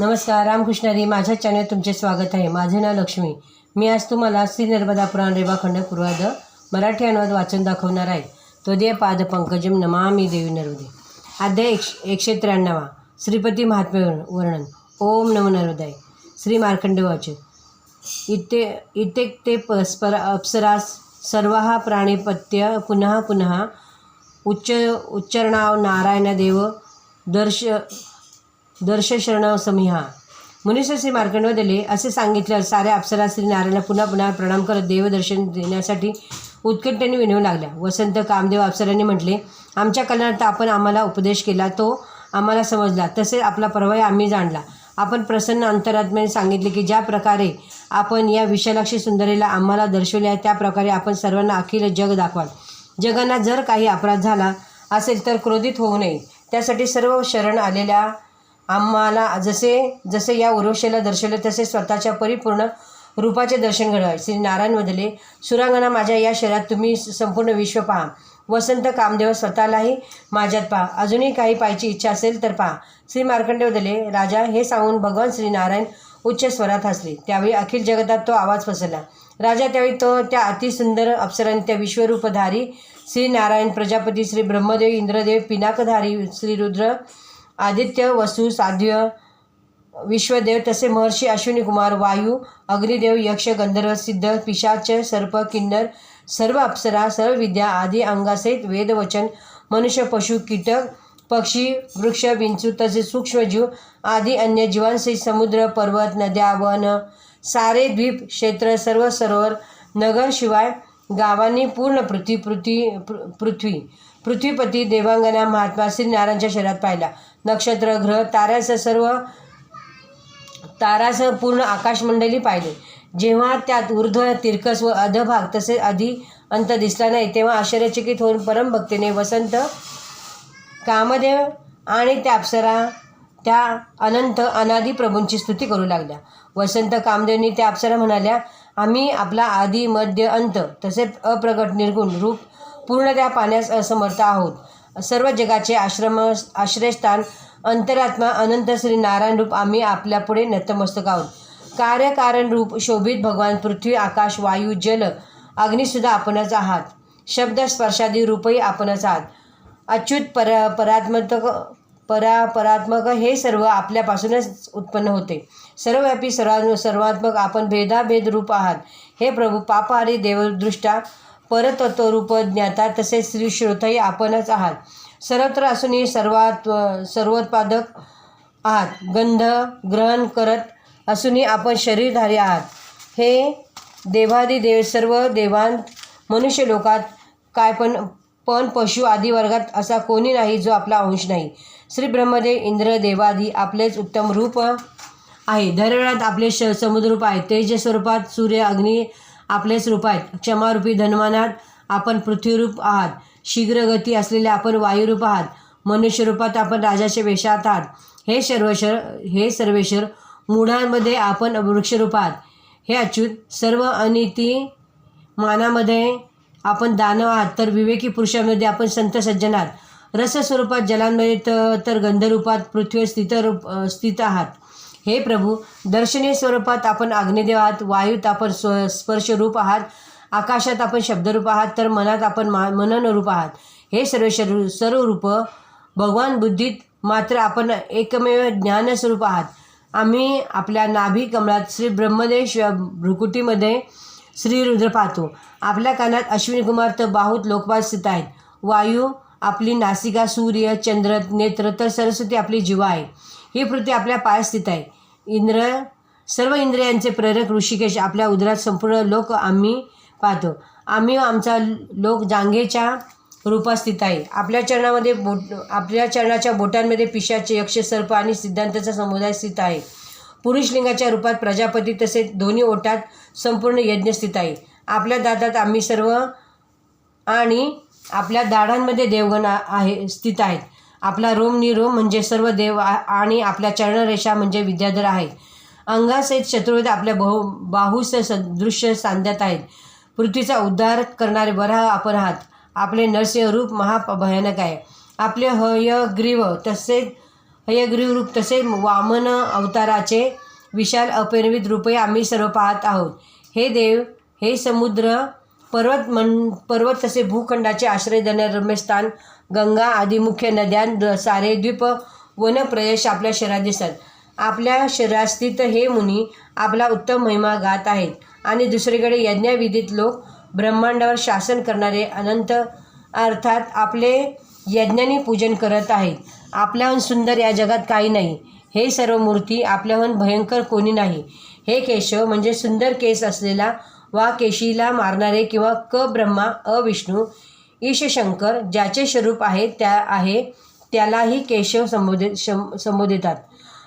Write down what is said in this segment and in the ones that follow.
नमस्कार रामकृष्णारी माझ्या चॅनल तुमचे स्वागत आहे. माझे नाव लक्ष्मी. मी आज तुम्हाला श्री नर्मदा पुराण रेवाखंड पूर्वाद मराठी अनुवाद वाचून दाखवणार आहे. त्वदीय पाद पंकजम नमामी देवी नर्मदे अध्याय एकश एकशे त्र्याण्णवा. श्रीपती महात्म्य वर्णन. ओम नमो नर्मदाय श्री मार्कंडे वाचे इते इतेक ते परस्पर अप्सरास सर्व प्राणीपत्य पुनः पुनः उच्च उच्चरणाव नारायण देव दर्श दर्शशरण समिहा मुनीस श्री मार्कंड दिले असे सांगितलं साऱ्या अप्सरा श्री नारायणला पुन्हा पुन्हा प्रणाम करत देवदर्शन देण्यासाठी उत्कंठेने विनवू लागल्या. वसंत कामदेव अप्सरांनी म्हटले आमच्या कल्याणार्थ आपण आम्हाला उपदेश केला तो आम्हाला समजला. तसेच आपला परवाय आम्ही जाणला. आपण प्रसन्न अंतरात्म्याने सांगितले की ज्या प्रकारे आपण या विशालाक्षी सुंदरीला आम्हाला दर्शवले आहे त्या प्रकारे आपण सर्वांना अखिल जग दाखवाल. जगांना जर काही अपराध झाला असेल तर क्रोधित होऊ नये. त्यासाठी सर्व शरण आलेल्या आम्हाला जसे जसे या उर्वशीला दर्शवले तसे स्वतःच्या परिपूर्ण रूपाचे दर्शन घडवाय श्री नारायण बदले सुरांगणा माझ्या या शरीरात तुम्ही संपूर्ण विश्व पहा. वसंत कामदेव स्वतःलाही माझ्यात पहा. अजूनही काही पाहायची इच्छा असेल तर पहा. श्री मार्कंडे बदले राजा हे सांगून भगवान श्री नारायण उच्च स्वरात हसले. त्यावेळी अखिल जगतात तो आवाज पसरला. राजा त्यावेळी तो त्या अतिसुंदर अप्सरांनी त्या विश्वरूपधारी श्री नारायण प्रजापती श्री ब्रह्मदेव इंद्रदेव पिनाकधारी श्री रुद्र आदित्य वसु साध्य विश्वदेव तसे महर्षी अश्विनी कुमार वायू अग्निदेव यक्ष गंधर्व सिद्ध पिशाच सर्प किन्नर सर्व अप्सरा सर्व विद्या आदी अंगासहित वेदवचन मनुष्य पशु कीटक पक्षी वृक्ष विंचू तसेच सूक्ष्मजीव आदी अन्य जीवांसहित समुद्र पर्वत नद्या वन सारे द्वीप क्षेत्र सर्व सरोवर नगर शिवाय गावांनी पूर्ण पृथ्वी पृथ्वी पृ- पृथ्वी पृथ्वीपती देवांगना महात्मा श्री नारायणच्या पाहिला. नक्षत्र ग्रह ताऱ्यासह सर्व तारासह पूर्ण आकाशमंडली पाहिले. जेव्हा त्यात ऊर्ध्व तिरकस व अधभाग तसेच आधी अंत दिसला नाही तेव्हा आश्चर्यचकित होऊन परमभक्तीने वसंत कामदेव आणि त्या अप्सरा त्या अनंत अनादी प्रभूंची स्तुती करू लागल्या. वसंत कामदेवनी त्या अप्सरा म्हणाल्या आम्ही आपला आदी मध्य अंत तसेच अप्रगट निर्गुण रूप पूर्ण त्या पाण्यास असमर्थ आहोत. सर्व जगाचे आश्रम आश्रयस्थान अंतरात्मा अनंत श्री नारायण रूप आम्ही आपल्यापुढे नतमस्तक आहोत. कार्यकारण रूप शोभित भगवान पृथ्वी आकाश वायू जल अग्निसुद्धा आपणच आहात. शब्द स्पर्शादी रूपही आपणच आहात. अच्युत पर परात्मक परा परात्मक हे सर्व आपल्यापासूनच उत्पन्न होते. सर्वव्यापी सर्वा सर्वात्मक आपण भेदाभेद रूप आहात. हे प्रभू पापहारी देवदृष्टा परतत्व रूप ज्ञाता तसेच श्री श्रोतही आपणच आहात. सर्वत्र असूनही सर्वात सर्वोत्पादक आहात. गंध ग्रहण करत असूनही आपण शरीरधारी आहात. हे देवादी देव सर्व देवांत मनुष्य लोकात काय पण पण पशु आदी वर्गात असा कोणी नाही जो आपला अंश नाही. श्री ब्रह्मदेव इंद्र देवादी आपलेच उत्तम रूप आहे. धरळात आपले श समुद्ररूप आहे. तेज स्वरूपात सूर्य अग्नी आपलेच रूप आहेत क्षमारूपी धनमानात आपण पृथ्वीरूप आहात. शीघ्रगती असलेले आपण वायुरूप आहात. मनुष्यरूपात आपण राजाचे वेशात आहात. हे सर्वेश्वर हे सर्वेश्वर मुढांमध्ये आपण वृक्षरूप आहात. हे अच्युत सर्व अनिती मानामध्ये आपण दानव आहात. तर विवेकी पुरुषांमध्ये आपण संत सज्जन आहात. रसस्वरूपात जलांमध्ये तर गंधरूपात पृथ्वीवर स्थित रूप स्थित आहात. हे प्रभू दर्शनीय स्वरूपात आपण अग्निदेव आहात वायूत आपण स्व स्पर्शरूप आहात आकाशात आपण शब्दरूप आहात तर मनात आपण मा मननरूप आहात. हे सर्व शरू सर्व रूप भगवान बुद्धीत मात्र आपण एकमेव ज्ञानस्वरूप आहात. आम्ही आपल्या नाभी कमळात श्री ब्रह्मदेश भ्रुकुटीमध्ये श्री रुद्र पाहतो. आपल्या कानात अश्विनी कुमार तर बाहूत लोकपाल स्थित आहेत. वायू आपली नासिका सूर्य चंद्र नेत्र तर सरस्वती आपली जीवा आहे. ही पृथ्वी आपल्या पायात स्थित आहे. इंद्र सर्व इंद्रियांचे प्रेरक ऋषिकेश आपल्या उदरात संपूर्ण लोक आम्ही पाहतो. आम्ही आमचा लोक जांघेच्या रूपात स्थित आहे. आपल्या चरणामध्ये बोट आपल्या चरणाच्या बोटांमध्ये पिशाचे यक्ष सर्प आणि सिद्धांताचा समुदाय स्थित आहे. पुरुषलिंगाच्या रूपात प्रजापती तसेच दोन्ही ओटात संपूर्ण यज्ञ स्थित आहे. आपल्या दातात आम्ही सर्व आणि आपल्या दाढांमध्ये देवगण आहे स्थित आहेत. आपला रोम निरोम म्हणजे सर्व देव आणि आपल्या चरणरेषा म्हणजे विद्याधर आहेत. अंगासहित शत्रुवेद आपल्या बहु बाहूस सदृश्य सांध्यात आहेत. पृथ्वीचा उद्धार करणारे वराह आपण आहात आपले नरसिंह रूप महाभयानक आहे. आपले हयग्रीव तसेच हयग्रीव रूप तसे वामन अवताराचे विशाल अपरिमित रूपे आम्ही सर्व पाहत आहोत. हे देव हे समुद्र पर्वत मन पर्वत तसे भूखंडाचे आश्रय देणारे रम्यस्थान गंगा आदी मुख्य नद्या द- सारे द्वीप वनप्रदेश आपल्या शहरात दिसतात. आपल्या शरीरास्थित हे मुनी आपला उत्तम महिमा गात आहेत. आणि दुसरीकडे यज्ञविधीत लोक ब्रह्मांडावर शासन करणारे अनंत अर्थात आपले यज्ञानी पूजन करत आहेत. आपल्याहून सुंदर या जगात काही नाही. हे सर्व मूर्ती आपल्याहून भयंकर कोणी नाही. हे केशव म्हणजे सुंदर केस असलेला वा केशीला मारणारे किंवा क ब्रह्मा अविष्णू ईशशंकर ज्याचे स्वरूप आहे त्या आहे त्यालाही केशव संबोधित शं संबोधितात.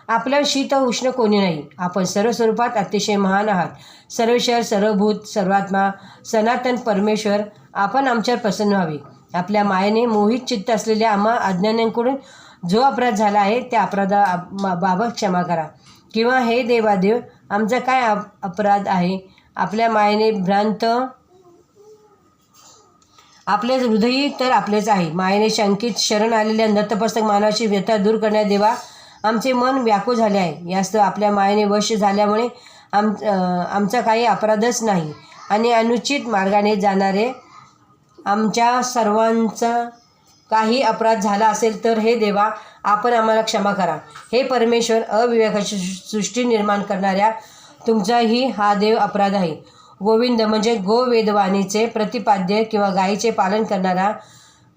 आपल्या शीत उष्ण कोणी नाही. आपण सर्व स्वरूपात अतिशय महान आहात. सर्वेश्वर सर्वभूत सर्वात्मा सनातन परमेश्वर आपण आमच्यावर प्रसन्न व्हावे. आपल्या मायेने मोहित चित्त असलेल्या आम्हा अज्ञानांकडून जो अपराध झाला आहे त्या अपराधा मा- बाबत क्षमा करा. किंवा हे देवादेव आमचा काय अप- अपराध आहे? आपल्या मायेने भ्रांत. आपलेच हृदयी तर आपलेच आहे. मायेने शंकित शरण आलेल्या नतपस्तक मानवाची व्यथा दूर करण्यात देवा आमचे मन व्याकुळ झाले आहे. यास्तव आपल्या मायेने वश झाल्यामुळे आम आमचा काही अपराधच नाही. आणि अनुचित मार्गाने जाणारे आमच्या सर्वांचा काही अपराध झाला असेल तर हे देवा आपण आम्हाला क्षमा करा. हे परमेश्वर अविवेकाची सृष्टी निर्माण करणाऱ्या तुमचाही हा देव अपराध आहे. गोविंद म्हणजे गोवेदवाणीचे प्रतिपाद्य किंवा गायीचे पालन करणारा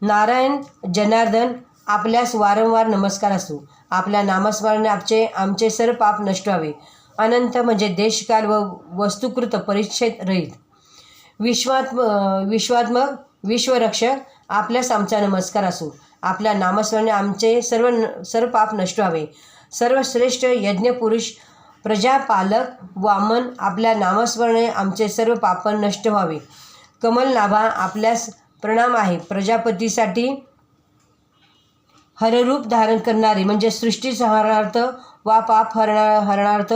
नारायण जनार्दन आपल्यास वारंवार नमस्कार असू. आपल्या नामस्मरणे आमचे आमचे सर्व पाप नष्ट व्हावे. अनंत म्हणजे देशकाल व वस्तुकृत परिच्छेद रहित. विश्वात्म विश्वात्मक विश्वरक्षक आपल्यास आमचा नमस्कार असो. आपल्या नामस्मरणे आमचे सर्व सर्व पाप नष्ट व्हावे. सर्वश्रेष्ठ यज्ञपुरुष प्रजापालक वामन आपल्या नामस्मरणे आमचे सर्व पाप नष्ट व्हावे. कमलनाभा आपल्यास प्रणाम आहे. प्रजापतीसाठी हररूप धारण करणारे म्हणजे सृष्टी संहारार्थ वा पाप हरणा हरणार्थ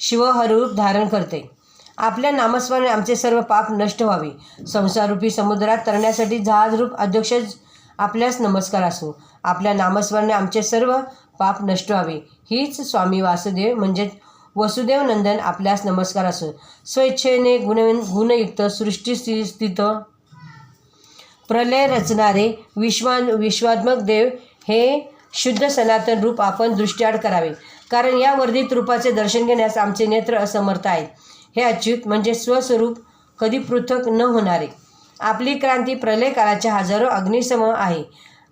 शिव हररूप धारण करते. आपल्या नामस्मरणे आमचे सर्व पाप नष्ट व्हावे. संसाररूपी समुद्रात तरण्यासाठी जहाजरूप अध्यक्ष आपल्यास नमस्कार असो. आपल्या नामस्मरणे आमचे सर्व पाप नष्ट व्हावे. हीच स्वामी वासुदेव म्हणजेच वसुदेव नंदन आपल्यास नमस्कार असो. स्वेच्छेने गुण गुणयुक्त सृष्टीस्थि स्थित प्रलय रचणारे विश्वा विश्वात्मक देव हे शुद्ध सनातन रूप आपण दृष्टीआड करावे. कारण या वर्धित रूपाचे दर्शन घेण्यास आमचे नेत्र असमर्थ आहेत. हे अच्युत म्हणजे स्वस्वरूप कधी पृथक न होणारे. आपली क्रांती प्रलय काळाच्या हजारो अग्निसम आहे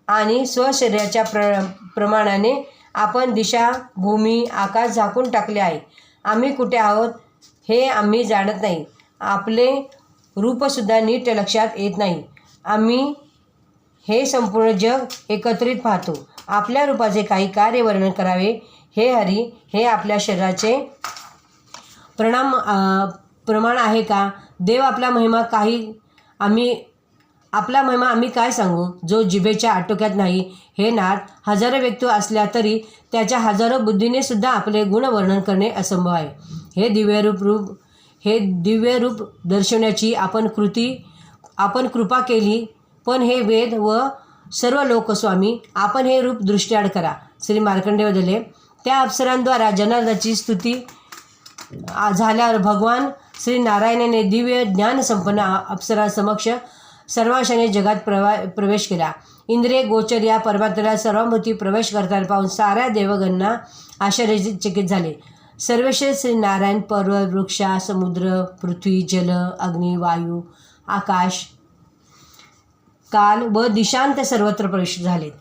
आणि स्वशरीराच्या प्र प्रमाणाने आपण दिशा भूमी आकाश झाकून टाकले आहे. आम्ही कुठे आहोत हे आम्ही जाणत नाही. आपले रूपसुद्धा नीट लक्षात येत नाही. आम्ही हे संपूर्ण जग एकत्रित पाहतो. आपल्या रूपाचे काही कार्य वर्णन करावे. हे हरी हे आपल्या शरीराचे प्रणाम प्रमाण आहे का? देव आपला महिमा काही आम्ही आपला महिमा आम्ही काय सांगू? जो जिभेच्या आटोक्यात नाही हे नाद हजारो व्यक्ती असल्या तरी त्याच्या हजारो बुद्धीने सुद्धा आपले गुणवर्णन करणे असंभव आहे. हे दिव्यरूप रूप हे दिव्य रूप दर्शवण्याची आपण कृती आपण कृपा केली पण हे वेद व सर्व लोकस्वामी आपण हे रूप दृष्टीआड करा. श्री मार्कंडे बदले त्या अप्सरांद्वारा जनार्दाची स्तुती झाल्यावर भगवान श्री नारायणाने दिव्य ज्ञानसंपन्न आ- अप्सरासमक्ष सर्वांशाने जगात प्रवा प्रवेश केला. इंद्रिय गोचर या परमात्म्याला सर्वांभूती प्रवेश करताना पाहून साऱ्या देवगणना आश्चर्यचकित झाले. सर्वेश्वर श्री नारायण पर्वत वृक्षा समुद्र पृथ्वी जल अग्नी वायू आकाश काल व दिशांत सर्वत्र प्रवेश झालेत.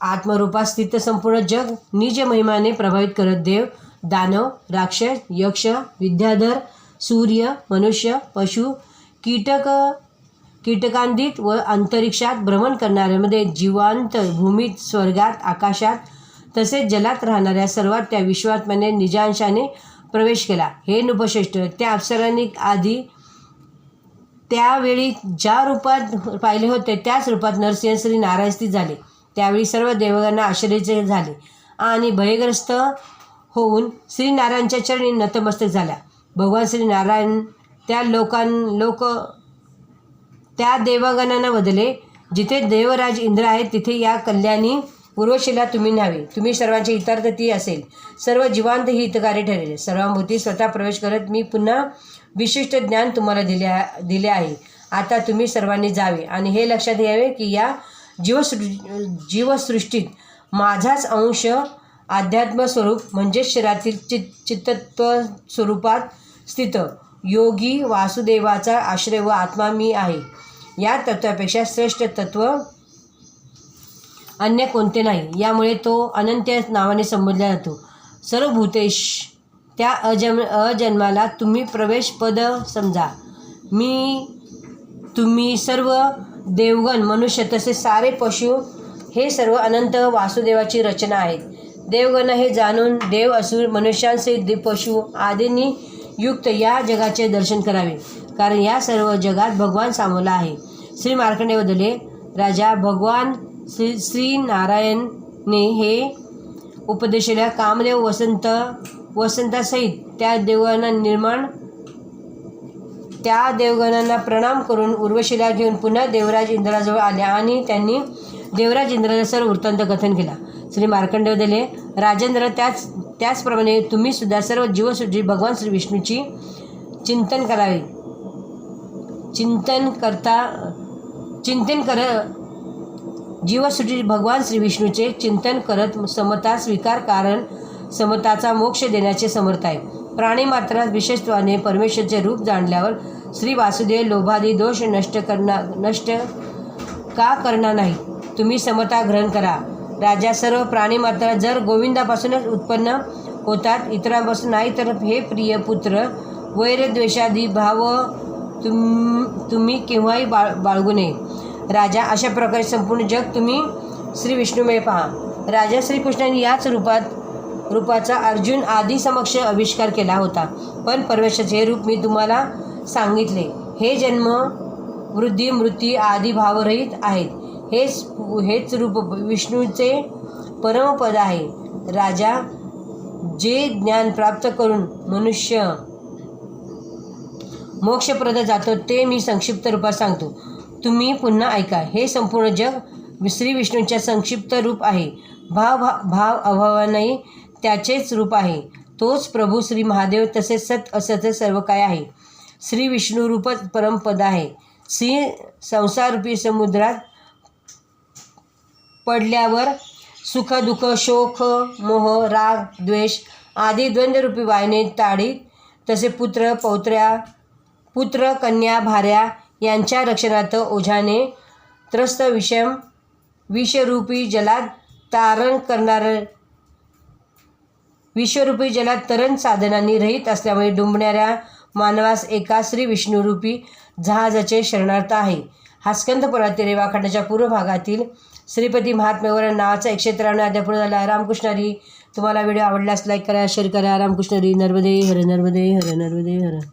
आत्मरूपात स्थित संपूर्ण जग निज महिमाने प्रभावित करत देव दानव राक्षस यक्ष विद्याधर सूर्य मनुष्य पशु कीटक कीटकांदित व अंतरिक्षात भ्रमण करणाऱ्यामध्ये जीवांत भूमीत स्वर्गात आकाशात तसेच जलात राहणाऱ्या सर्वात त्या विश्वात्म्याने निजांशाने प्रवेश केला. हे नृपश्रेष्ठ त्या अप्सरांनी आधी त्यावेळी ज्या रूपात पाहिले होते त्याच रूपात नरसिंह श्री नारायण झाले. त्यावेळी सर्व देवगांना आश्चर्यचे झाले आणि भयग्रस्त होऊन श्री नारायणच्या चरणी नतमस्तक झाल्या. भगवान श्री नारायण त्या लोकां लोक त्या देवगणांना बदले. जिथे देवराज इंद्र आहेत तिथे या कल्याणी पूर्वशीला तुम्ही न्हावे तुम्ही सर्वांचे हितार्थ ती असेल. सर्व जीवांत ही हितकारी ठरेल. सर्वांभूती स्वतः प्रवेश करत मी पुन्हा विशिष्ट ज्ञान तुम्हाला दिले दिले आहे. आता तुम्ही सर्वांनी जावे. आणि हे लक्षात घ्यावे की या जीवसृ जीवसृष्टीत माझाच अंश अध्यात्म स्वरूप म्हणजेच शरीरातील चित चित्तत्व स्वरूपात स्थित योगी वासुदेवाचा आश्रय व आत्मा मी आहे. या तत्वापेक्षा श्रेष्ठ तत्व अन्य कोणते नाही. यामुळे तो अनंत्य नावाने संबोधला जातो. सर्व भूतेश त्या अजन्म अजन्माला तुम्ही प्रवेश पद समजा. मी तुम्ही सर्व देवगण मनुष्य तसे सारे पशु हे सर्व अनंत वासुदेवाची रचना आहेत. देवगण हे जाणून देव असुर मनुष्यांचे दे पशु आदींनी युक्त या जगाचे दर्शन करावे. कारण या सर्व जगात भगवान सामोला आहे. श्री मार्कंडे बदले राजा भगवान श्री श्री नारायणने हे उपदेशल्या कामदेव वसंत वसंतासहित त्या देवगणांना निर्माण त्या देवगणांना प्रणाम करून उर्वशीला घेऊन पुन्हा देवराज इंद्राजवळ आले आणि त्यांनी देवराज इंद्राचा सर्व वृत्तांत कथन केला. श्री मार्कंडेव दिले राजेंद्र त्याच त्याचप्रमाणे तुम्ही सुद्धा सर्व जीवसृष्टी भगवान श्री विष्णूची चिंतन करावे. चिंतन करता चिंतन कर जीवसृष्टी भगवान श्री विष्णूचे चिंतन करत समता स्वीकार कारण समताचा मोक्ष देण्याचे समर्थ आहे. प्राणी मात्र विशेषत्वाने परमेश्वरचे रूप जाणल्यावर श्री वासुदेव लोभादी दोष नष्ट करणार नष्ट का करणार नाही? तुम्ही समता ग्रहण करा. राजा सर्व प्राणी मात्र जर गोविंदापासूनच उत्पन्न होतात इतरांपासून नाही तर हे प्रिय पुत्र वैरद्वेषादी भाव तुम तुम्ही केव्हाही बाळ बाळगू नये. राजा अशा प्रकारे संपूर्ण जग तुम्ही श्री विष्णुमय पहा. राजा श्रीकृष्णाने याच रूपात रूपाचा अर्जुन आदी समक्ष आविष्कार केला होता. पण परमेश्वराचे हे रूप मी तुम्हाला सांगितले. हे जन्म वृद्धी मृत्यू आदी भावरहित आहेत. हेच हेच रूप विष्णूचे परमपद आहे. राजा जे ज्ञान प्राप्त करून मनुष्य मोक्षप्रद जातो ते मी संक्षिप्त रूपात सांगतो. तुम्ही पुन्हा ऐका. हे संपूर्ण जग श्री विष्णूंच्या संक्षिप्त रूप आहे. भाव भा- भाव अभावानही त्याचेच रूप आहे. तोच प्रभू श्री महादेव तसेच सत असत सर्व काय आहे. श्री विष्णू रूपच परमपद आहे. श्री संसाररूपी समुद्रात पडल्यावर सुख दुःख शोक मोह राग द्वेष आदी द्वंद्वरूपी वायने ताडीत तसे पुत्र पौत्र्या पुत्र कन्या भाऱ्या यांच्या रक्षणात ओझाने त्रस्त विषम विषरूपी जलात तारण करणार विश्वरूपी जलात तरण साधनांनी रहित असल्यामुळे डुंबणाऱ्या मानवास एका श्री विष्णुरूपी जहाजाचे शरणार्थ आहे. हा स्कंदपुरातील रेवाखंडाच्या पूर्व भागातील श्रीपती महात्मेवर नावाचा एकशे त्र्याण्णव अध्याय पूर्ण झाला. रामकृष्णारी तुम्हाला व्हिडिओ आवडल्यास लाईक करा शेअर करा. रामकृष्णारी नर्मदे हर नर्मदे हर नर्मदे हर.